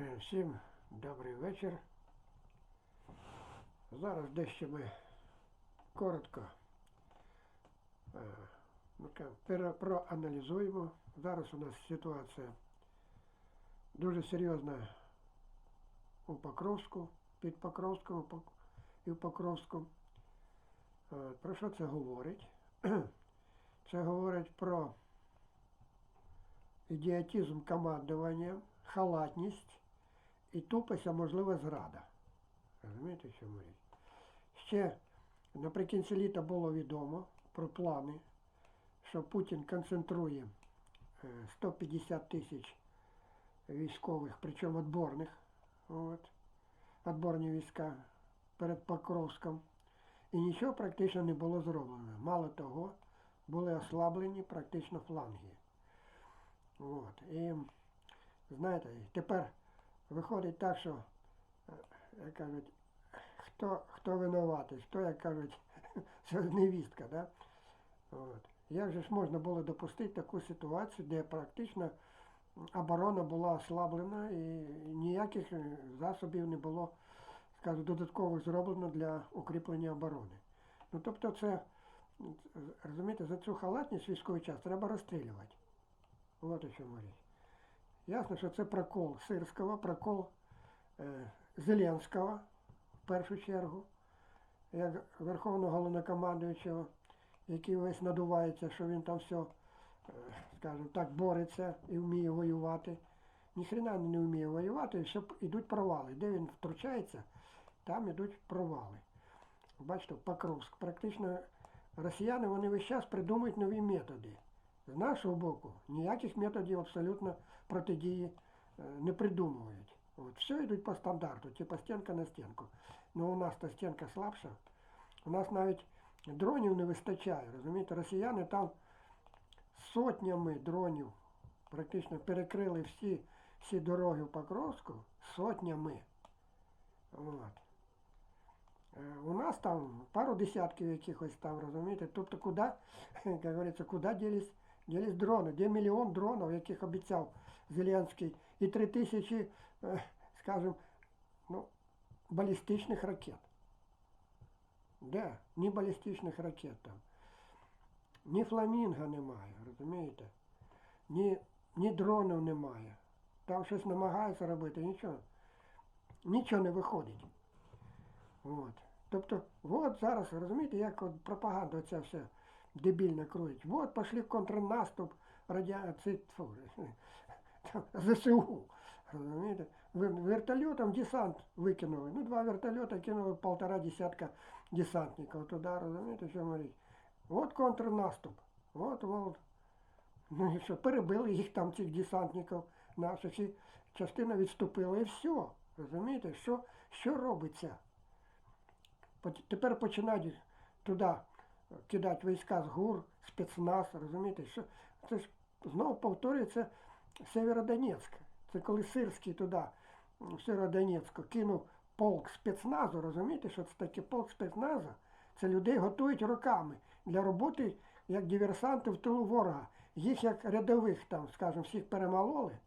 Е, Всім добрий вечір. Зараз дещо ми коротко е, проаналізуємо. Зараз у нас ситуація дуже серйозна у Покровську, під Покровськом і в Покровську. Е, Про що це говорить? Це говорить про ідіотизм командування, халатність і тупость, а можливо зрада. Розумієте, що мені? Ще наприкінці літа було відомо про плани, що Путін концентрує е, 150 тисяч військових, причому відборних, от, відборні війська перед Покровськом. І нічого практично не було зроблено. Мало того, були ослаблені практично фланги. От. І знаєте, тепер виходить так, що, е, як кажуть, хто, хто винуватий, хто, як кажуть, це невістка, да? От. Як же ж можна було допустити таку ситуацію, де практично оборона була ослаблена і ніяких е, засобів не було, скажу, додаткових зроблено для укріплення оборони. Ну тобто це, розумієте, за цю халатність військовий час треба розстрілювати. От о чому річ. Ясно, що це прокол Сирського, прокол е, Зеленського в першу чергу, як Верховного головнокомандуючого, який весь надувається, що він там все, е, скажімо так, бореться і вміє воювати. Ніхрена не вміє воювати, все йдуть провали. Де він втручається, там йдуть провали. Бачите, Покровськ. Практично росіяни вони весь час придумують нові методи. З нашого боку ніяких методів абсолютно протидії е, не придумують. От, все йдуть по стандарту, типу стінка на стінку. Ну у нас та стінка слабша. У нас навіть дронів не вистачає. Розумієте, росіяни там сотнями дронів практично перекрили всі, всі дороги в Покровську сотнями. От. Е, У нас там пару десятків якихось там, розумієте? Тобто куди, як говориться, куди ділись, ділись дрони? Де мільйон дронів, яких обіцяв Зеленський, і три тисячі, е, скажімо, ну, балістичних ракет. Де? Ні балістичних ракет там. Ні фламінга немає, розумієте? Ні, ні дронів немає. Там щось намагаються робити, нічого. Нічого не виходить. От. Тобто, от зараз, розумієте, як от пропаганда ця вся дебільна крутить. От пішли в контрнаступ тьфу, ЗСУ. Розумієте? Вертольотом десант викинули. Ну, два вертольота кинули полтора десятка десантників туди, розумієте, що говорить. От контрнаступ. От, от. Ну і що, перебили їх там, цих десантників наших, і частина відступила, і все. Розумієте, що, що робиться? Тепер починають туди кидати війська з гур, спецназ, розумієте, що це ж знову повторюється Северодонецьк. Це коли Сирський туди, в Северодонецьку, кинув полк спецназу, розумієте, що це таке полк спецназу? Це людей готують роками для роботи як диверсанти в тилу ворога. Їх як рядових там, скажімо, всіх перемололи.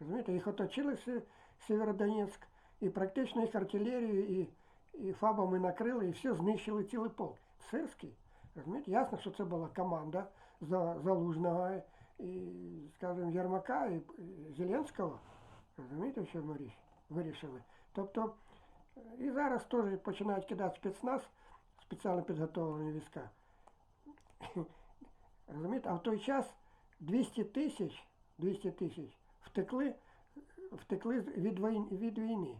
Розумієте, їх оточили Северодонецьк, і практично їх артилерією і, і фабами накрили, і все знищили цілий полк. Сирський. Розумієте, ясно, що це була команда Залужного і, скажімо, Єрмака і, Зеленського. Розумієте, що ми вирішили? Тобто, е, і зараз теж починають кидати спецназ, спеціально підготовлені війська. Розумієте, а в той час 200 тисяч, 200 тисяч втекли, втекли від війни, від війни.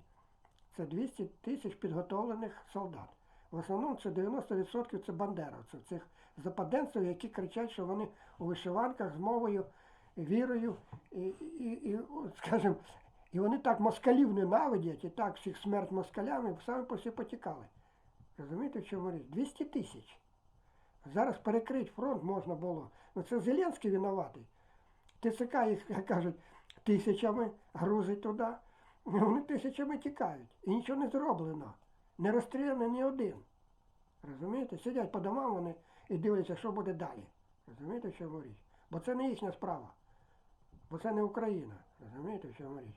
Це 200 тисяч підготовлених солдат. В основному це 90% це бандеровців, цих западенців, які кричать, що вони у вишиванках з мовою, вірою, і, і, і скажімо, і вони так москалів ненавидять, і так всіх смерть москалям, і самі по всі потікали. Розумієте, в чому річ? 200 тисяч. Зараз перекрити фронт можна було. Ну це Зеленський винуватий. ТЦК їх, як кажуть, тисячами грузить туди. Вони тисячами тікають. І нічого не зроблено. Не розстріляно ні один. Розумієте? Сидять по домам вони і дивляться, що буде далі. Розумієте, в чому річ? Бо це не їхня справа. Бо це не Україна. Розумієте, в чому річ?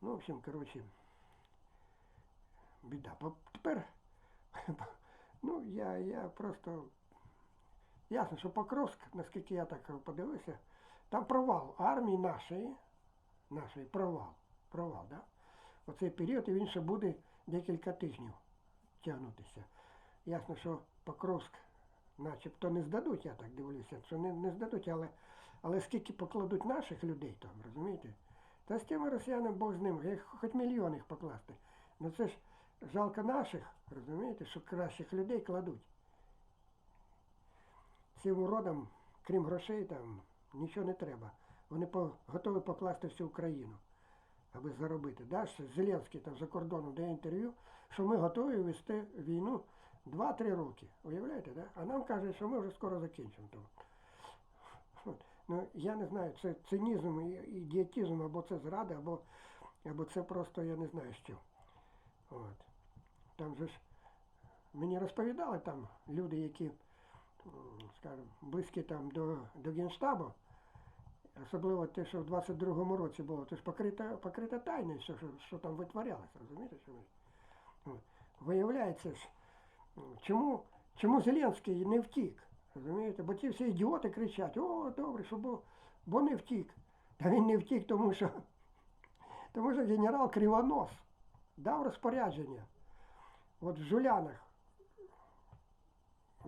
Ну, в общем, коротше, біда. Тепер, ну, я, я просто, ясно, що Покровськ, наскільки я так подивився, там провал армії нашої, нашої провал, провал, да? Оцей період, і він ще буде декілька тижнів тягнутися. Ясно, що Покровськ начебто не здадуть, я так дивлюся, що не, не здадуть, але, але скільки покладуть наших людей там, розумієте? Та з тими росіянами Бог з ними, як хоч мільйон їх покласти. Ну це ж жалко наших, розумієте, що кращих людей кладуть. Цим уродам, крім грошей, там нічого не треба. Вони готові покласти всю Україну, аби заробити. Да? Зеленський там за кордоном дає інтерв'ю, що ми готові вести війну 2-3 роки. Уявляєте, да? А нам кажуть, що ми вже скоро закінчимо. От. Ну, я не знаю, це цинізм і ідіотизм, або це зрада, або, або це просто я не знаю що. От. Там же ж мені розповідали там люди, які, скажімо, близькі там до, до Генштабу, особливо те, що в 22-му році було, це ж покрита, покрита тайною, все, що, що там витворялося, розумієте, що? От. Виявляється ж, чому, чому Зеленський не втік? Розумієте? Бо ті всі ідіоти кричать, о, добре, що бо, бо не втік. Та він не втік, тому що, тому що генерал Кривонос дав розпорядження. От в Жулянах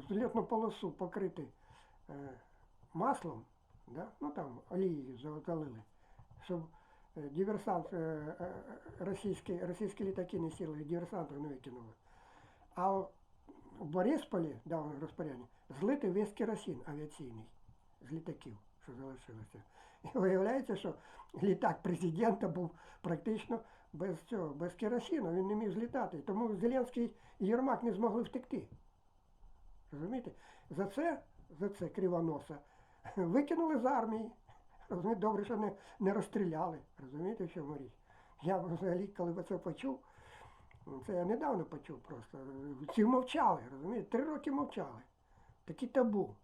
злітну полосу покрити е, маслом, да? ну там за- залили, щоб е, диверсант, е, е, російські, російські літаки не сіли, диверсантів не викинули. А в Борисполі дав розпорядження злити весь керосин авіаційний з літаків, що залишилося. І виявляється, що літак президента був практично без цього, без керосину, він не міг злітати. Тому Зеленський і Єрмак не змогли втекти. Розумієте? За це, за це кривоноса викинули з армії. Розумієте, добре, що не, не розстріляли. Розумієте, чому річ? Я взагалі, коли це почув, це я недавно почув просто. Всі мовчали, розумієте? Три роки мовчали. Такі табу.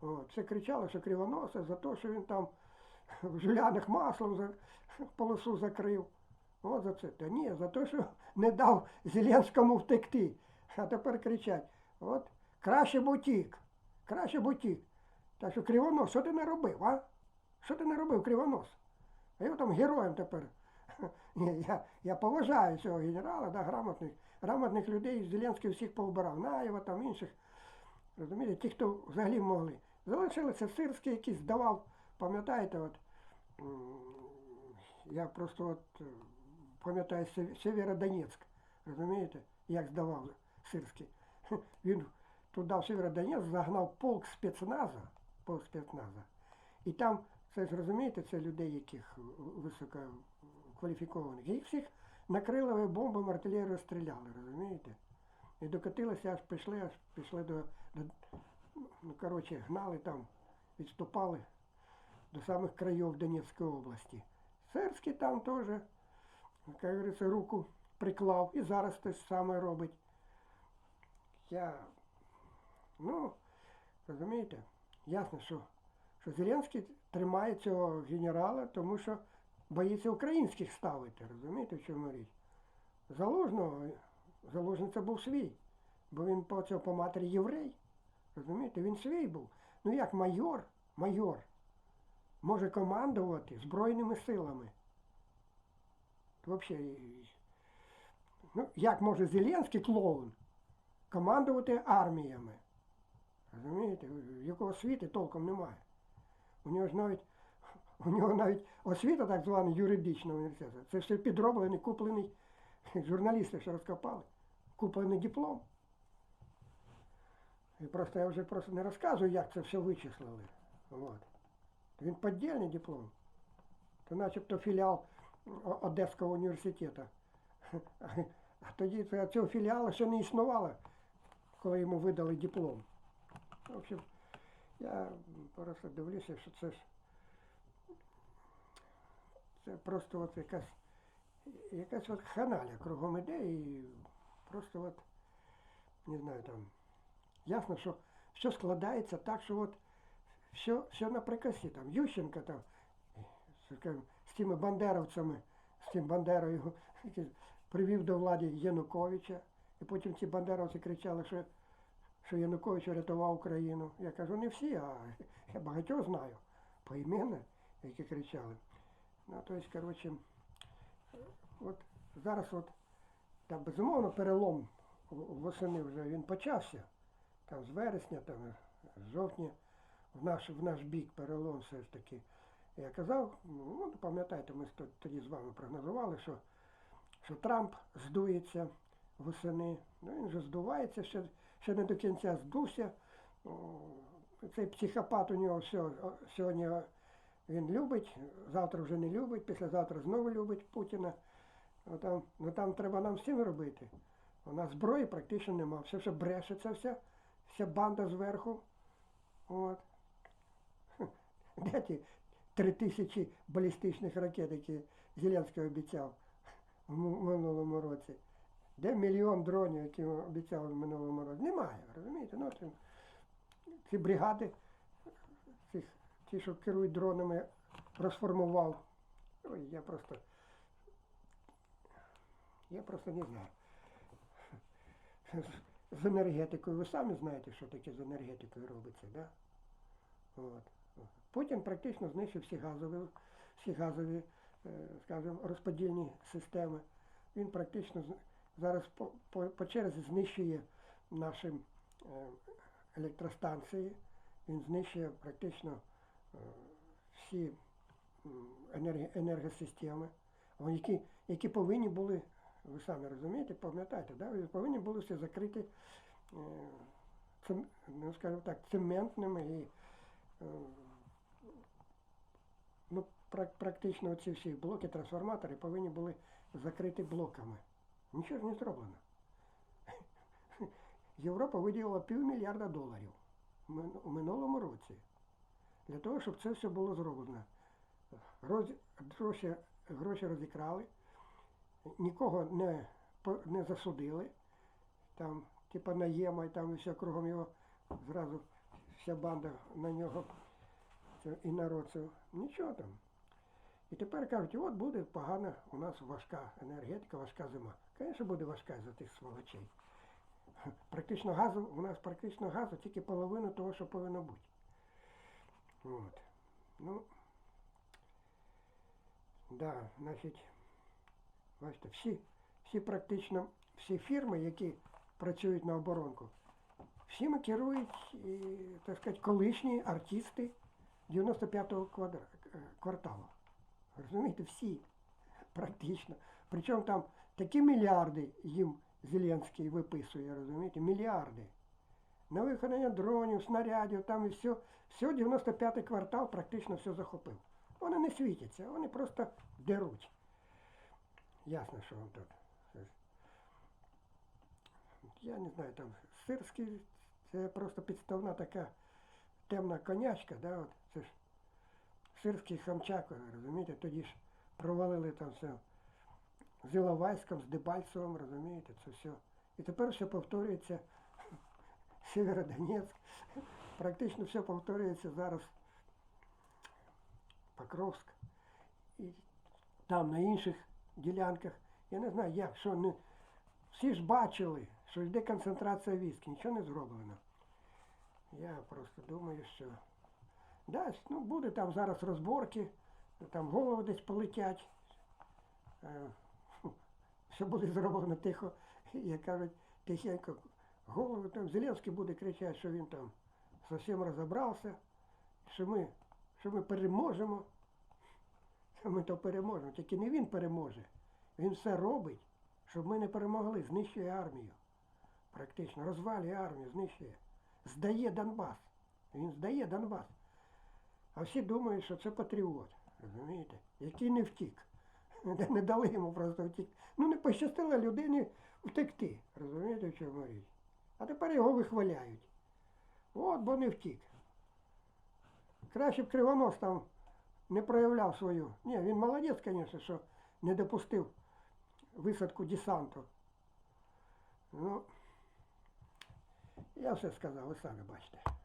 От, все кричали, що кривоноса за те, що він там в жулянах маслом за, полосу закрив. От за це. Та ні, за те, що не дав Зеленському втекти. А тепер кричать, от краще б утік, краще б утік. Так що кривонос, що ти не робив, а? Що ти не робив, кривонос? А його там героєм тепер. Я, я поважаю цього генерала, да, грамотних, грамотних людей, Зеленський всіх повбирав, Наєва там інших. Розумієте, ті, хто взагалі могли. Залишилися сирські, які здавав, пам'ятаєте, от я просто от пам'ятаю Сев- Сєвєродонецьк, розумієте, як здавав сирський. Він туди в Сєвєродонецьк загнав полк спецназа, полк. І там, це ж розумієте, це людей, яких висококваліфікованих. Їх всіх накрилові бомбами артилерію стріляли, розумієте? І докотилися, аж пішли, аж пішли до, до ну, коротше, гнали там, відступали до самих країв Донецької області. Серський там теж, як говориться, руку приклав і зараз те ж саме робить. Я, ну, розумієте, ясно, що, що Зеленський тримає цього генерала, тому що боїться українських ставити, розумієте, в чому річ? Залужного, Залужний це був свій, бо він по цього по матері єврей. Розумієте, він свій був. Ну як майор, майор може командувати Збройними силами. Взагалі, ну, як може Зеленський клоун командувати арміями? Розумієте, якого освіти толком немає. У нього ж навіть у нього навіть освіта так звана юридична університету. Це все підроблений, куплений журналісти, що розкопали. Куплений диплом. І просто я вже просто не розказую, як це все вичислили. От. Він піддільний диплом. То начебто філіал Одеського університету. А тоді цього філіалу ще не існувало, коли йому видали диплом. В общем, я просто дивлюся, що це ж це просто от якась якась от ханаля кругом іде і просто от, не знаю, там, ясно, що все складається так, що от все, все наприкосі. Там Ющенко там, скажімо, з тими бандеровцями з цим Бандерою, привів до влади Януковича. І потім ці бандеровці кричали, що, що Янукович врятував Україну. Я кажу, не всі, а я багатьох знаю поіменно, які кричали. Ну, тобто, коротше, от зараз от, та безумовно перелом восени вже він почався. Там з вересня, там з жовтня в наш, в наш бік перелом все ж таки. Я казав, ну пам'ятаєте, ми тоді з вами прогнозували, що, що Трамп здується восени. Ну він же здувається, ще, ще не до кінця здувся. Цей психопат у нього все, сьогодні він любить, завтра вже не любить, післязавтра знову любить Путіна. Ну там, ну там треба нам всім робити. У нас зброї практично нема. Все, що брешеться вся, вся банда зверху. От. Де ті три тисячі балістичних ракет, які Зеленський обіцяв в минулому році? Де мільйон дронів, які обіцяв в минулому році? Немає, розумієте? Ну, це, ці бригади, цих, ті, що керують дронами, розформував. Ой, я просто. Я просто не знаю. З енергетикою, ви самі знаєте, що таке з енергетикою робиться, да? От. Путін практично знищив всі газові, всі газові, е, скажімо, розподільні системи. Він практично з- зараз по, по, по черзі знищує наші е, електростанції, він знищує практично е, всі енергосистеми, які, які повинні були, ви самі розумієте, пам'ятаєте, да? повинні були всі закриті, е, цем, ну, скажімо так, цементними і ну, прак- практично ці всі блоки, трансформатори повинні були закриті блоками. Нічого ж не зроблено. Європа виділила півмільярда доларів у минулому році для того, щоб це все було зроблено. Роз... Гроші, гроші розікрали, нікого не, не засудили, там, типа наєма, і там все кругом його зразу вся банда на нього це, і народ це. Нічого там. І тепер кажуть, от буде погана у нас важка енергетика, важка зима. Звісно, буде важка за тих сволочей. Практично газу, у нас практично газу тільки половина того, що повинно бути. От. Ну, да, значить, бачите, всі, всі практично, всі фірми, які працюють на оборонку, всіми керують, так сказати, колишні артисти 95-го квадра... е, кварталу. Розумієте, всі практично. Причому там такі мільярди їм Зеленський виписує, розумієте, мільярди. На виконання дронів, снарядів, там і все. Все 95-й квартал практично все захопив. Вони не світяться, вони просто деруть. Ясно, що вам тут. Я не знаю, там сирський, це просто підставна така темна конячка, да, от, це ж сирський хамчак, розумієте, тоді ж провалили там все з Іловайськом, з Дебальцевим, розумієте, це все. І тепер все повторюється Сєвєродонецьк. Практично все повторюється зараз Покровськ. І там на інших ділянках. Я не знаю, як, що не. Всі ж бачили, що йде концентрація військ, нічого не зроблено. Я просто думаю, що да, ну, буде там зараз розборки, там голови десь полетять. Все буде зроблено тихо, як кажуть, тихенько. Голови там Зеленський буде кричати, що він там зовсім розібрався, що ми, що ми переможемо. Ми то переможемо. Тільки не він переможе. Він все робить, щоб ми не перемогли, знищує армію. Практично розвалює армію, знищує. Здає Донбас. Він здає Донбас. А всі думають, що це патріот. Розумієте? Який не втік. Не дали йому просто втік. Ну не пощастило людині втекти. Розумієте, чому річ? А тепер його вихваляють. От бо не втік. Краще б Кривонос там не проявляв свою. Ні, він молодець, звісно, що не допустив висадку десанту. Ну, я все сказав, ви самі бачите.